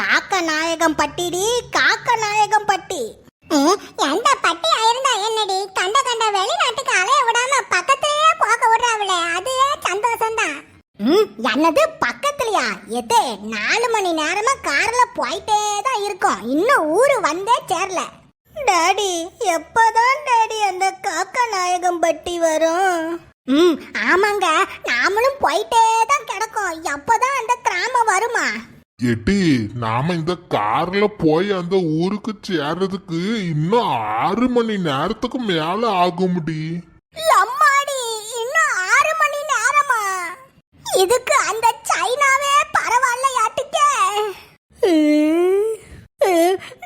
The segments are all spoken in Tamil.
காக்க நாயகம் பட்டிடி காக்க நாயகம் பட்டி எந்த பட்டி ஆயிருந்தா என்னடி? கண்ட கண்ட வெளிநாட்டுக்கு அலைய விடாம பக்கத்திலேயே போக விடுறாங்களே அதுவே சந்தோஷம்தான். ம் என்னது பக்கத்துலயா? எதே நாலு மணி நேரமா கார்ல போயிட்டே தான் இருக்கோம். இன்னும் ஊரு வந்தே சேரல. டாடி எப்பதான் டாடி அந்த காக்கா நாயகம் பட்டி வரும்? ம் ஆமாங்க. நாமளும் போயிட்டே தான் கிடக்கோம். எப்பதான் அந்த கிராமம் வருமா? எட்டி நாம இந்த கார்ல போய் அந்த ஊருக்கு சேர்றதுக்கு இன்னும் ஆறு மணி நேரத்துக்கு மேல ஆகும்டி. அம்மாடி இன்னும் ஆறு மணி நேரமா? இதுக்கு அந்த சைனாவே பரவாயில்ல யாட்டுக்கே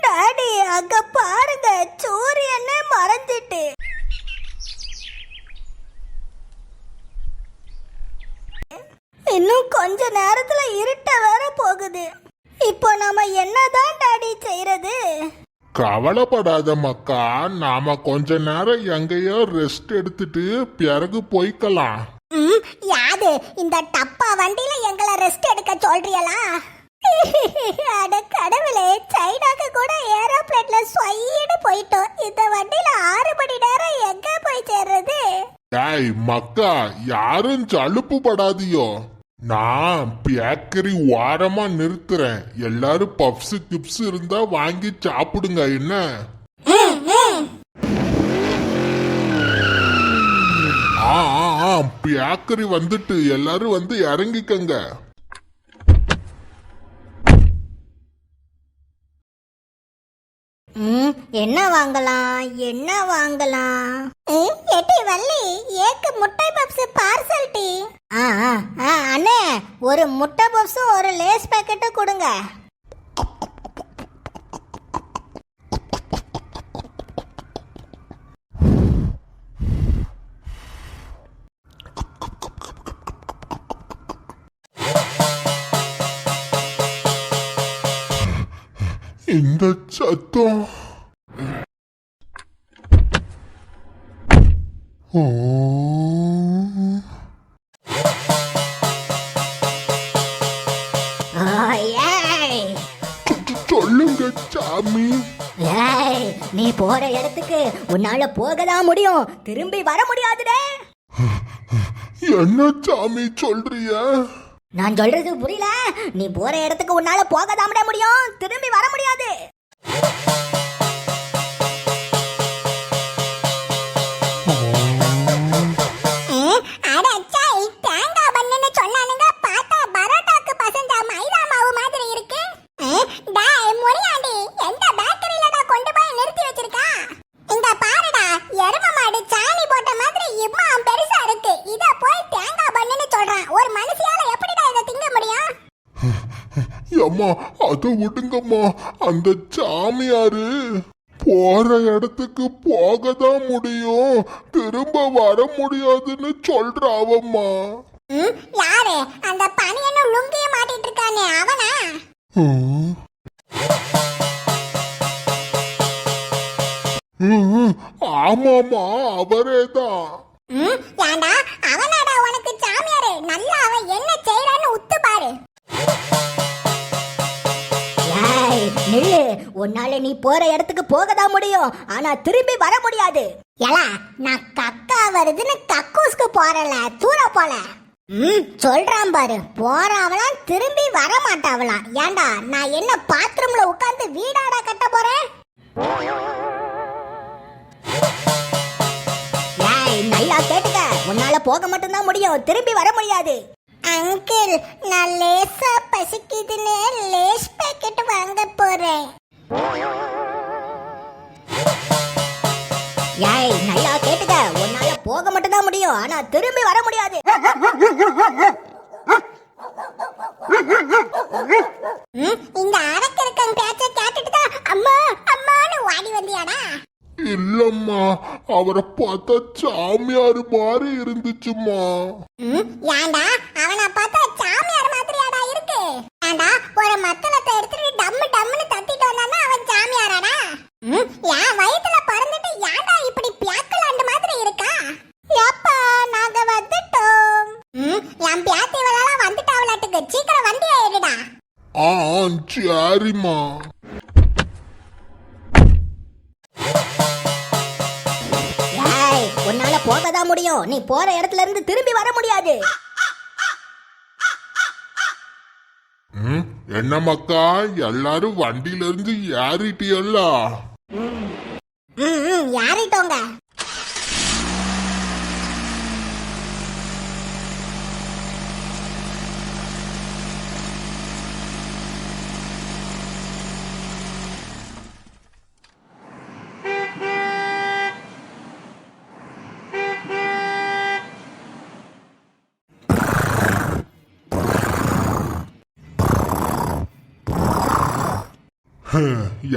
டாடி அங்க பாருங்க சூரியனே மறைஞ்சிட்டு. இன்னும் கொஞ்ச நேரத்துல இருட்ட வேற போகுது. இப்போ நாம என்னதான் டாடி செய்யறது கவலைப்படாத மக்கா நாம கொஞ்ச நேரம் எங்கேயோ ரெஸ்ட் எடுத்துட்டு பிறகு போய்க்கலாம். ம், யாது இந்த டப்பா வண்டியில எங்களை ரெஸ்ட் எடுக்க சொல்றியலா? அட கடவுளே சைனாக்கு கூட ஏரோப்ளேன்ல ஸ்வைடு போயிட்டோம். இந்த வண்டியில ஆறு மணி நேரம் எங்க போய் சேர்றது? டேய் மக்கா யாரும் சலுப்பு படாதியோ நான் பேக்கரி ஓரமா நிறுத்துறேன். எல்லாரும் பப்ஸ் கிப்ஸ் இருந்தா வாங்கி சாப்பிடுங்க என்ன? ஆ ஆ, ஆ பேக்கரி வந்துட்டு. எல்லாரும் வந்து இறங்கிக்கங்க. ம், என்ன வாங்கலாம்? என்ன வாங்கலாம்? எட்டி வள்ளி ஏக்கு முட்டை பப்ஸ் பார்சல் டீ. ஆ ஆ, ஆ, அண்ணே ஒரு முட்டை பப்ஸும் ஒரு லேஸ் பேக்கெட்டும் கொடுங்க. இந்த சத்தம். நீ போற இடத்துக்கு உன்னால போக தான் முடியும். திரும்பி வர முடியாதுடே. என்ன சாமி சொல்றிய? நான் சொல்றது புரியல. நீ போற இடத்துக்கு உன்னால போக தான் முடியும். திரும்பி வர முடியாது. அம்மா அதை விடுங்கம்மா. அந்த சாமியாரு போற இடத்துக்கு போக தான் முடியும். திரும்ப வர முடியாதுன்னு சொல்றாவம்மா. யாரு? அந்த பனியனும் லுங்கியும் மாட்டிட்டு இருக்கானே அவனா? ஆமாமா அவரே தான் ஏண்டா உன்னால நீ போற இடத்துக்கு போக தான் முடியும். ஆனா திரும்பி வர முடியாது. ஏலா நான் கக்கா வருதுன்னு கக்கூஸ்க்கு போறல தூர போல. ம் சொல்றான் பாரு. போறவளாம் திரும்பி வர மாட்டாவளாம் ஏண்டா நான் என்ன பாத்ரூம்ல உட்கார்ந்து வீடாடா கட்ட போறேன்? ஏய் நல்லா கேட்டுக்க. உன்னால போக மட்டும்தான் முடியும். திரும்பி வர முடியாது. அங்கிள் நான் லேசா பசிக்குதுன்னு லேஸ் பாக்கெட் வாங்க போறேன். ஏய் நல்லா கேட்டுக்க. உன்னால போக மட்டும்தான் முடியும். ஆனா திரும்பி வர முடியாது. இந்த அரக்கருக்கன் பேச்ச கேட்டுட்டு தான் அம்மா அம்மான்னு வாடி வந்தியாடா. இல்லம்மா அவரை பார்த்தா சாமியார் மாதிரி இருந்துச்சுமா ஏண்டா? அவனை பார்த்தா சாமியார் மாதிரியாடா இருக்கு. ஏண்டா ஒரு மத்தளத்தை எடுத்துட்டு டம்மு டம்முன்னு தத்திட்டு வந்தானா அவன் சாமியாரானா என் வயித்துல பறந்துட்டு ஏண்டா இப்படி பியாக்கலாண்டு மாதிரி இருக்கா? எப்பா நாங்க வந்துட்டோம். என் பியாத்தி வந்துட்டாவலாட்டுக்கு சீக்கிரம் வண்டியை எடுடா ஆ சரிம்மா முடியும் நீ போற இடத்துல இருந்து திரும்பி வர முடியாது. என்ன மக்கா? எல்லாரும் வண்டியில இருந்து ஏறிட்டியல்ல? யாரிட்டோங்க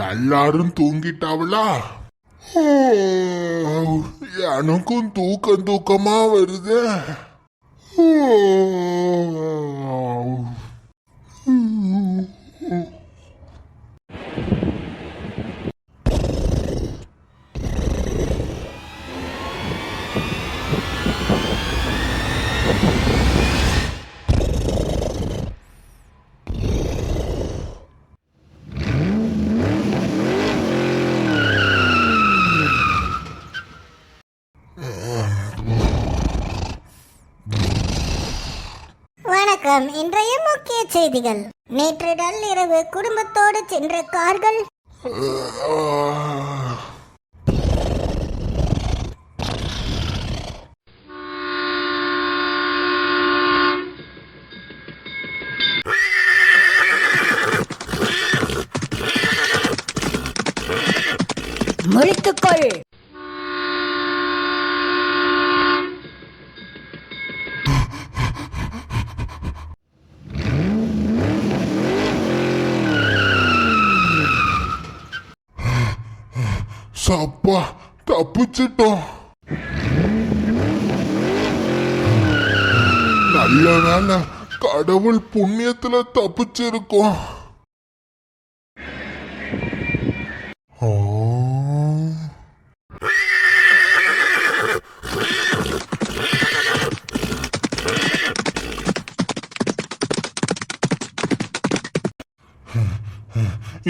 எல்லாரும் தூங்கிட்டாவளா? ஓ, எனக்கும் தூக்கம் தூக்கமா வருது ஓ. வணக்கம். இன்றைய முக்கிய செய்திகள். நேற்று நள்ளிரவு குடும்பத்தோடு சென்ற கார்கள். முழித்துக்கொள் சப்பா தப்பிச்சிட்டோம். நல்ல வேலை கடவுள் புண்ணியத்துல தப்பிச்சிருக்கோம். ஓ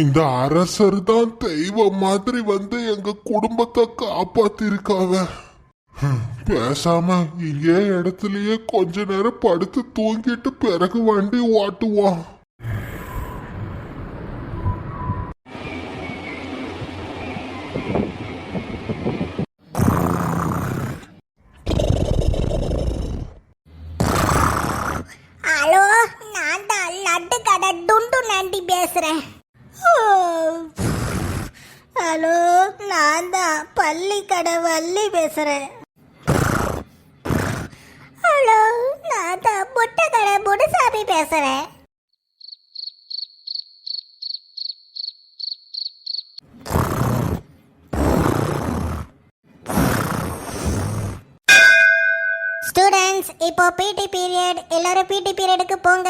இந்த அரசர் தான் தெய்வம் மாதிரி வந்து எங்க குடும்பத்தை காப்பாத்திருக்காங்க. பேசாம இங்கே இடத்துலயே கொஞ்ச நேரம் படுத்து தூங்கிட்டு பிறகு வண்டி ஓட்டுவோம். ஹலோ நான் தான் லட்டு கடை டுண்டு நண்டி பேசுறேன். ஹலோ நான் தான் பள்ளி கடை வள்ளி பேசுகிறேன் ஹலோ நான் தான் முட்டை கடை முனுசாமி பேசுகிறேன் ஸ்டூடெண்ட்ஸ் இப்போ பிடி பீரியட் எல்லாரும் பிடி பீரியடுக்கு போங்க.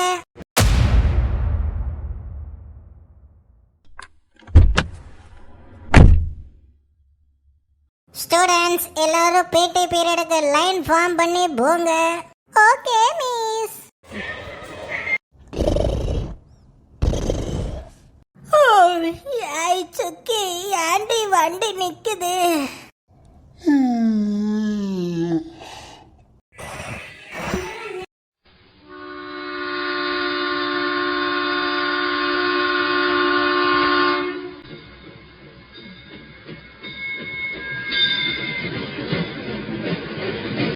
ஸ்டூடெண்ட்ஸ் எல்லாரும் பிடி பீரியடுக்கு லைன் ஃபார்ம் பண்ணி போங்க. ஓகே மிஸ் ஏய் சுக்கி ஆண்டி வண்டி நிக்குது?